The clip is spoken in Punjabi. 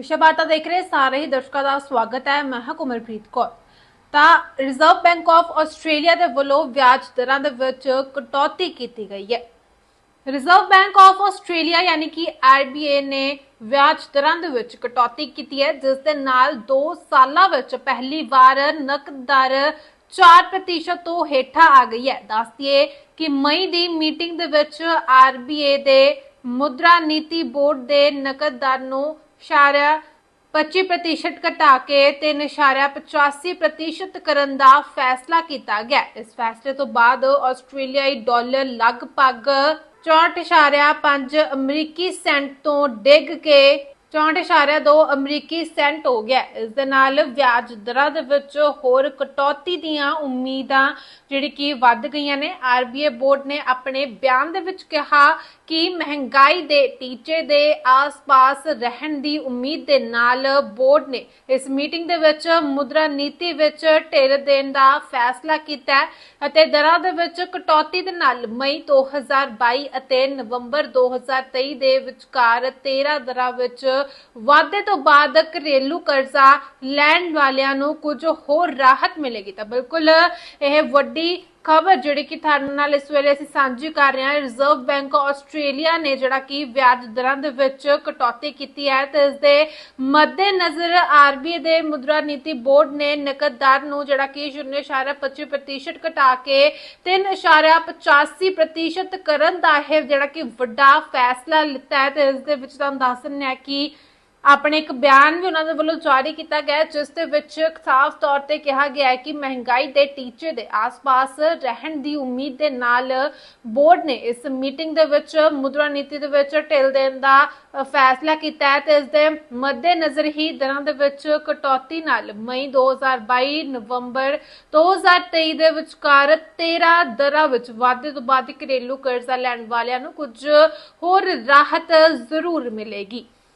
ਵਿਸ਼ਵ ਦੇਖ ਰਹੇ ਸਾਰੇ ਹੀ ਦਰਸ਼ਕਾਂ ਦਾ ਸਵਾਗਤ ਹੈ। ਮੈਂ ਹਾਂ ਕੁਮਲਪ੍ਰੀਤ ਕੌਰ। ਤਾਂ ਰਿਜ਼ਰਵ ਬੈਂਕ ਆਫ ਆਸਟ੍ਰੇਲੀਆ ਦੇ ਵੱਲੋਂ ਵਿਆਜ ਦਰਾਂ ਦੇ ਵਿੱਚ ਕਟੌਤੀ ਕੀਤੀ ਗਈ ਹੈ। ਰਿਜ਼ਰਵ ਬੈਂਕ ਆਫ ਆਸਟ੍ਰੇਲੀਆ ਯਾਨੀ ਕਿ RBA ਨੇ ਵਿਆਜ ਦਰਾਂ ਦੇ ਵਿੱਚ ਕਟੌਤੀ ਕੀਤੀ ਹੈ, ਜਿਸ ਦੇ ਨਾਲ 2 ਸਾਲਾਂ ਵਿੱਚ ਪਹਿਲੀ ਵਾਰ ਨਕਦ ਦਰ 4% ਤੋਂ ਹੇਠਾਂ ਆ ਗਈ ਹੈ। ਦੱਸਦੀਏ ਕਿ ਮਈ ਦੀ ਮੀਟਿੰਗ ਦੇ ਵਿੱਚ RBA ਦੇ ਮੁਦਰਾ ਨੀਤੀ ਬੋਰਡ ਦੇ ਨਕਦ ਦਰ ਨੂੰ 25% ਘਟਾ ਕੇ 3.85% ਕਰਨ ਦਾ ਫੈਸਲਾ ਕੀਤਾ ਗਿਆ। ਇਸ ਫੈਸਲੇ ਤੋਂ ਬਾਅਦ ਆਸਟ੍ਰੇਲੀਆਈ ਡਾਲਰ ਲਗਭਗ 64.5 ਅਮਰੀਕੀ ਸੈਂਟ ਤੋਂ ਡਿੱਗ ਕੇ 64.2 ਅਮਰੀਕੀ ਸੈਂਟ ਹੋ ਗਿਆ। ਇਸ ਦੇ ਨਾਲ ਵਿਆਜ ਦਰਾਂ ਦੇ ਵਿੱਚ ਹੋਰ ਕਟੌਤੀ ਦੀਆਂ ਉਮੀਦਾਂ ਜਿਹੜੀ ਕਿ ਵੱਧ ਗਈਆਂ ਨੇ। ਆਰਬੀਆਈ ਬੋਰਡ ਨੇ ਆਪਣੇ ਬਿਆਨ ਦੇ ਵਿੱਚ ਕਿਹਾ ਕਿ ਮਹਿੰਗਾਈ ਦੇ ਟੀਚੇ ਦੇ ਆਸ-ਪਾਸ ਰਹਿਣ ਦੀ ਉਮੀਦ ਦੇ ਨਾਲ ਬੋਰਡ ਨੇ ਇਸ ਮੀਟਿੰਗ ਦੇ ਵਿੱਚ ਮੁਦਰਾ ਨੀਤੀ ਵਿੱਚ ਢੇਰ ਦੇਣ ਦਾ ਫੈਸਲਾ ਕੀਤਾ ਅਤੇ ਦਰਾਂ ਦੇ ਵਿੱਚ ਕਟੌਤੀ ਦੇ ਨਾਲ ਮਈ 2022 ਅਤੇ ਨਵੰਬਰ 2023 ਦੇ ਵਿਚਕਾਰ 13 ਦਰਾਂ ਵਿੱਚ ਵਾਧੇ ਤੋਂ ਬਾਅਦ ਘਰੇਲੂ ਕਰਜ਼ਾ ਲੈਣ ਵਾਲਿਆਂ ਨੂੰ ਕੁਝ ਹੋਰ ਰਾਹਤ ਮਿਲੇਗੀ ਤਾਂ ਬਿਲਕੁਲ ਇਹ ਵੱਡੀ ਖਬਰ ਜਿਹੜੀ ਕਿ ਤੁਹਾਡੇ ਨਾਲ ਇਸ ਵੇਲੇ ਅਸੀਂ ਸਾਂਝੀ ਕਰ ਰਹੇ ਹਾਂ ਰਿਜ਼ਰਵ ਬੈਂਕ ਆਸਟ੍ਰੇਲੀਆ ਨੇ ਜਿਹੜਾ ਕਿ ਵਿਆਜ ਦਰਾਂ ਦੇ ਵਿੱਚ ਕਟੌਤੀ ਕੀਤੀ ਹੈ ਤੇ ਇਸ ਦੇ ਮੱਦੇਨਜ਼ਰ ਆਰਬੀਆਈ ਦੇ ਮੁਦਰਾ ਨੀਤੀ ਬੋਰਡ ਨੇ ਨਕਦ ਦਰ ਨੂੰ ਜਿਹੜਾ ਕਿ 0.25% ਘਟਾ ਕੇ 3.85% ਕਰਨ ਦਾ ਇਹ ਜਿਹੜਾ ਕਿ ਵੱਡਾ ਫੈਸਲਾ ਲਿੱਤਾ ਹੈ ਤੇ ਇਸ ਦੇ ਵਿੱਚ ਤੁਹਾਨੂੰ ਦੱਸ ਦਿੰਦੇ ਆ ਕਿ ਆਪਣੇ ਇੱਕ ਬਿਆਨ ਵੀ ਉਹਨਾਂ ਦੇ ਵੱਲੋਂ ਜਾਰੀ ਕੀਤਾ ਗਿਆ ਜਿਸ ਦੇ ਵਿੱਚ ਸਾਫ਼ ਤੌਰ ਤੇ ਕਿਹਾ ਗਿਆ ਹੈ ਕਿ ਮਹਿੰਗਾਈ ਦੇ ਟੀਚੇ ਦੇ ਆਸ-ਪਾਸ ਰਹਿਣ ਦੀ ਉਮੀਦ ਦੇ ਨਾਲ ਬੋਰਡ ਨੇ ਇਸ ਮੀਟਿੰਗ ਦੇ ਵਿੱਚ ਮੁਦਰਾ ਨੀਤੀ ਦੇ ਵਿੱਚ ਢਿੱਲ ਦੇਣ ਦਾ ਫੈਸਲਾ ਕੀਤਾ ਹੈ ਤੇ ਇਸ ਦੇ ਮੱਦੇਨਜ਼ਰ ਹੀ ਦਰਾਂ ਦੇ ਵਿੱਚ ਕਟੌਤੀ ਨਾਲ ਮਈ 2022 ਨਵੰਬਰ 2023 ਦੇ ਵਿਚਕਾਰ 13 ਦਰਾਂ ਵਿੱਚ ਵਾਧੇ ਤੋਂ ਬਾਅਦ ਘਰੇਲੂ ਕਰਜ਼ਾ ਲੈਣ ਵਾਲਿਆਂ ਨੂੰ ਕੁਝ ਹੋਰ ਰਾਹਤ ਜ਼ਰੂਰ ਮਿਲੇਗੀ।